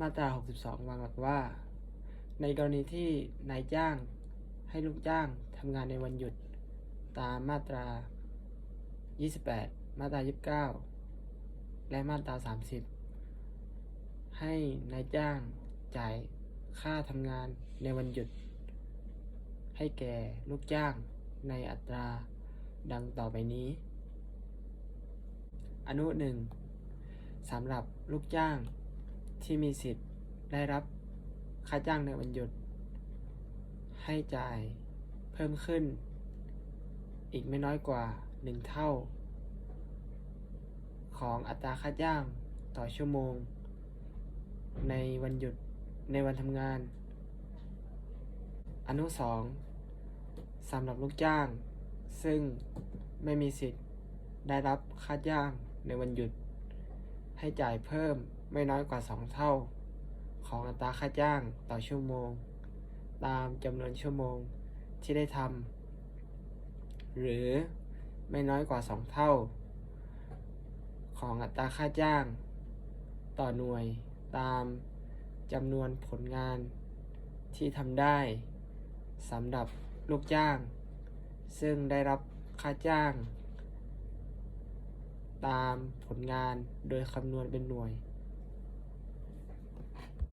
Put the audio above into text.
มาตรา 62วางหลักว่า ในกรณีที่นายจ้างให้ลูกจ้างทำงานในวันหยุด ตามมาตรา 28 มาตรา 29 และมาตรา 30 ให้นายจ้างจ่ายค่าทำงานในวันหยุด ให้แก่ลูกจ้างในอัตราดังต่อไปนี้ อนุหนึ่งสำหรับลูกจ้าง ที่มีสิทธิ์ได้รับค่าจ้างในวันหยุด ให้จ่ายเพิ่มขึ้น อีกไม่น้อยกว่า 1 เท่า ของอัตราค่าจ้างต่อชั่วโมง ในวันหยุดในวันทำงาน อนุสองสำหรับลูกจ้าง ซึ่งไม่มีสิทธิ์ได้รับค่าจ้างในวันหยุด ให้จ่ายเพิ่ม ไม่น้อยกว่า 2 เท่า ของอัตราค่าจ้างต่อชั่วโมง ตามจำนวนชั่วโมงที่ได้ทำหรือไม่น้อยกว่า 2 เท่า ของอัตราค่าจ้าง ต่อหน่วยตามจำนวนผลงานที่ทำได้สำหรับลูกจ้าง ซึ่งได้รับค่าจ้าง ตามผลงานโดยคำนวณเป็นหน่วย